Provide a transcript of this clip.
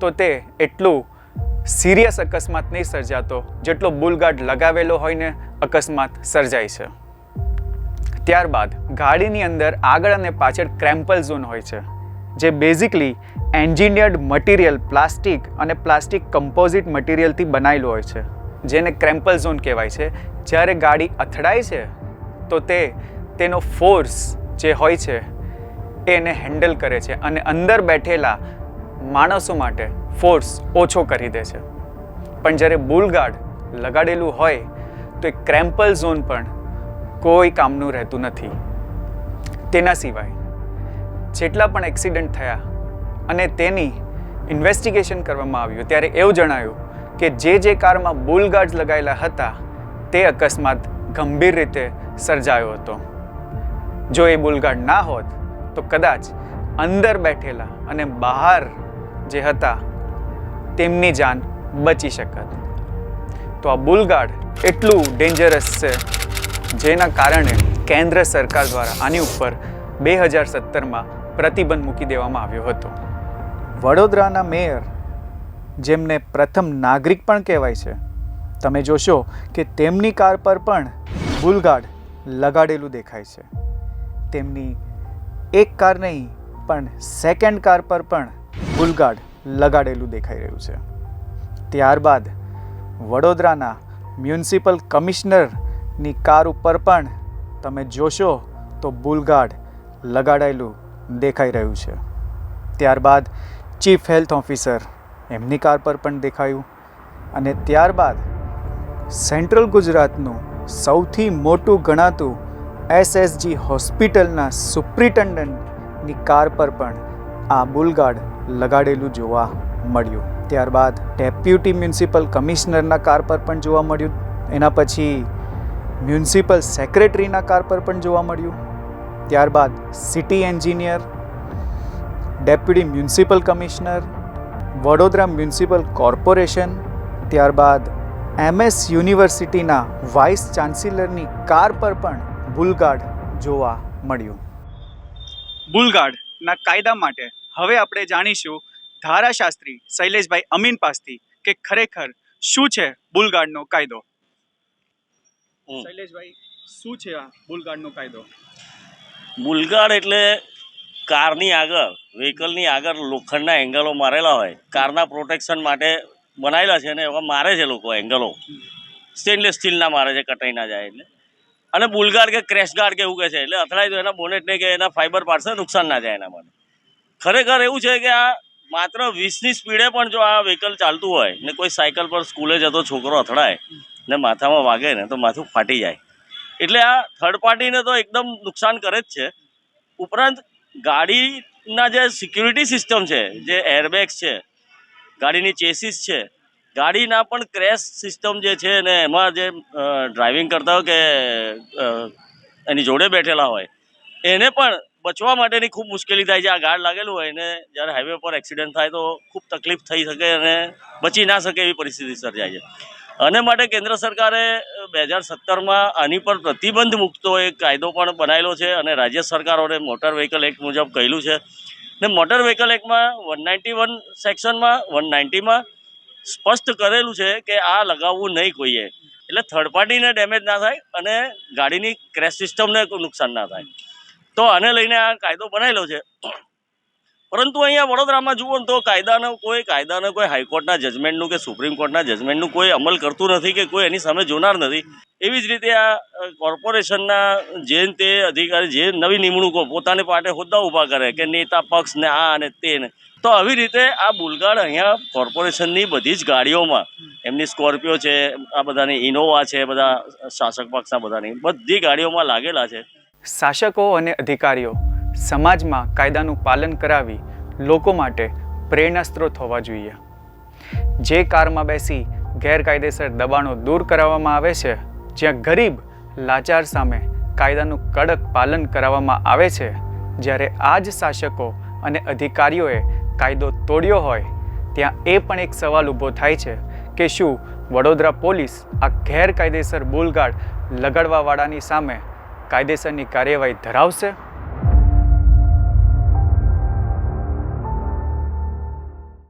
તો તે એટલું સિરિયસ અકસ્માત નહીં સર્જાતો જેટલો બુલગાર્ડ લગાવેલો હોય ને અકસ્માત સર્જાય છે. ત્યારબાદ ગાડીની અંદર આગળ અને પાછળ ક્રેમ્પલ ઝોન હોય છે, જે બેઝિકલી એન્જિનિયર્ડ મટીરિયલ પ્લાસ્ટિક અને પ્લાસ્ટિક કમ્પોઝિટ મટીરિયલથી બનાવેલું હોય છે, જેને ક્રેમ્પલ ઝોન કહેવાય છે. જ્યારે ગાડી અથડાય છે, તો તે તેનો ફોર્સ જે હોય છે, એને હેન્ડલ કરે છે અને અંદર બેઠેલા માણસો માટે ફોર્સ ઓછો કરી દે છે. પણ જ્યારે બુલગાર્ડ લગાડેલું હોય, તો એ ક્રેમ્પલ ઝોન પણ કોઈ કામનું રહેતું નથી. તેના સિવાય, જેટલા પણ એક્સિડન્ટ થયા અને તેની ઇન્વેસ્ટિગેશન કરવામાં આવ્યું, ત્યારે એવું જણાયું કે જે જે કારમાં બુલગાર્ડ્સ લગાવેલા હતા, તે અકસ્માત ગંભીર રીતે સર્જાયો હતો. જો એ બુલગાર્ડ ના હોત, તો કદાચ અંદર બેઠેલા અને બહાર જે હતા, તેમની જાન બચી શકત. તો આ બુલગાર્ડ એટલું ડેન્જરસ છે, જેના કારણે કેન્દ્ર સરકાર દ્વારા આની ઉપર બે હજાર સત્તરમાં પ્રતિબંધ મૂકી દેવામાં આવ્યો હતો. વડોદરાના મેયર, જેમને પ્રથમ નાગરિક પણ કહેવાય છે, તમે જોશો કે તેમની કાર પર પણ બુલગાર્ડ લગાડેલું દેખાય છે. તેમની એક કાર નહીં, પણ સેકન્ડ કાર પર પણ બુલગાર્ડ લગાડેલું દેખાઈ રહ્યું છે. ત્યારબાદ વડોદરાના મ્યુનિસિપલ કમિશનરની કાર ઉપર પણ તમે જોશો તો બુલગાર્ડ લગાડાયેલું દેખાઈ રહ્યું છે. ત્યારબાદ ચીફ હેલ્થ ઓફિસર એમની કાર પર પણ દેખાયું અને ત્યારબાદ સેન્ટ્રલ ગુજરાતનું સૌથી મોટું ગણાતું એસએસજી હોસ્પિટલના સુપ્રિન્ટેન્ડન્ટની કાર પર પણ આ બુલગાર્ડ લગાડેલું જોવા મળ્યું. ત્યારબાદ ડેપ્યુટી મ્યુનિસિપલ કમિશનરના કાર પર પણ જોવા મળ્યું. એના પછી મ્યુનિસિપલ સેક્રેટરીના કાર પર પણ જોવા મળ્યું. ત્યારબાદ city engineer, deputy municipal commissioner, Vadodara municipal corporation, ત્યારબાદ એમએસ યુનિવર્સિટીના વાઇસ ચાન્સેલરની કાર પર પણ બુલગાર્ડ જોવા મળ્યું. બુલગાર્ડના કાયદા માટે હવે આપણે જાણીશું ધારાશાસ્ત્રી શૈલેષભાઈ અમીન પાસથી કે ખરેખર શું છે બુલગાર્ડનો કાયદો. શૈલેષભાઈ શું છે આ બુલગાર્ડનો કાયદો? બુલગાર્ડ એટલે કારની આગળ વ્હીકલની આગળ લોખંડના એંગલો મારેલા હોય. કારના પ્રોટેક્શન માટે બનાવેલા છે અને એવા મારે છે લોકો એંગલો. સ્ટેનલેસ સ્ટીલના મારે છે કટાઈ ના જાય એટલે. અને બુલગાડ કે ક્રેશ ગાર્ડ કે એવું કહે છે. એટલે અથડાય તો એના બોનેટને કે એના ફાઈબર પાર્ટ્સને નુકસાન ના જાય એના માટે. ખરેખર એવું છે કે આ માત્ર વીસની સ્પીડે પણ જો આ વ્હીકલ ચાલતું હોય ને કોઈ સાયકલ પર સ્કૂલે જતો છોકરો અથડાય ને માથામાં વાગે ને તો માથું ફાટી જાય. એટલે આ થર્ડ પાર્ટીને તો એકદમ નુકસાન કરે જ છે. ઉપરાંત ગાડીના જે સિક્યુરિટી સિસ્ટમ છે, જે એરબેગ્સ છે, ગાડીની ચેસીસ છે, ગાડીના પણ ક્રેશ સિસ્ટમ જે છે ને એમાં જે ડ્રાઇવિંગ કરતા હોય કે એની જોડે બેઠેલા હોય, એને પણ બચવા માટેની ખૂબ મુશ્કેલી થાય છે. આ ગાર્ડ લાગેલું હોય ને, જ્યારે હાઈવે પર એક્સિડન્ટ થાય તો ખૂબ તકલીફ થઈ શકે અને બચી ના શકે એવી પરિસ્થિતિ સર્જાય છે. અને માટે કેન્દ્ર સરકારે બે હજાર સત્તરમાં આની પર પ્રતિબંધ મૂકતો એક કાયદો પણ બનાવેલો છે અને રાજ્ય સરકારોને મોટર વ્હીકલ એક્ટ મુજબ કહેલું છે. ને મોટર વ્હીકલ એક્ટમાં વન નાઇન્ટી વન સેક્શનમાં વન નાઇન્ટીમાં સ્પષ્ટ કરેલું છે કે આ લગાવવું નહીં કોઈએ. એટલે થર્ડ પાર્ટીને ડેમેજ ના થાય અને ગાડીની ક્રેશ સિસ્ટમને નુકસાન ના થાય. તો આને લઈને આ કાયદો બનાવેલો છે. પરંતુ અહીંયા વડોદરામાં જુઓ તો કાયદાનો કોઈ કાયદાનો કોઈ હાઈકોર્ટના જજમેન્ટનું કે સુપ્રીમ કોર્ટના જજમેન્ટનું કોઈ અમલ કરતું નથી કે કોઈ એની સામે જોનાર નથી. એવી જ રીતે આ કોર્પોરેશનના જે તે અધિકારી, જે નવી નિમણૂકો પોતાની પાટે હોદ્દા ઊભા કરે કે નેતા પક્ષ ને આ અને તે ને. તો આવી રીતે આ બુલગાડ અહીંયા કોર્પોરેશનની બધી જ ગાડીઓમાં, એમની સ્કોર્પિયો છે, આ બધાની ઇનોવા છે, બધા શાસક પક્ષના બધાની, બધી ગાડીઓમાં લાગેલા છે. શાસકો અને અધિકારીઓ સમાજમાં કાયદાનું પાલન કરાવી લોકો માટે પ્રેરણા સ્ત્રોત હોવા જોઈએ. જે કારમાં બેસી ગેરકાયદેસર દબાણો દૂર કરાવવામાં આવે છે, જ્યાં ગરીબ લાચાર સામે કાયદાનું કડક પાલન કરાવવામાં આવે છે, જ્યારે આ જ શાસકો અને અધિકારીઓએ કાયદો તોડ્યો હોય, ત્યાં એ પણ એક સવાલ ઊભો થાય છે કે શું વડોદરા પોલીસ આ ગેરકાયદેસર બુલગાર્ડ લગાડવાવાળાની સામે કાયદેસરની કાર્યવાહી ધરાવશે.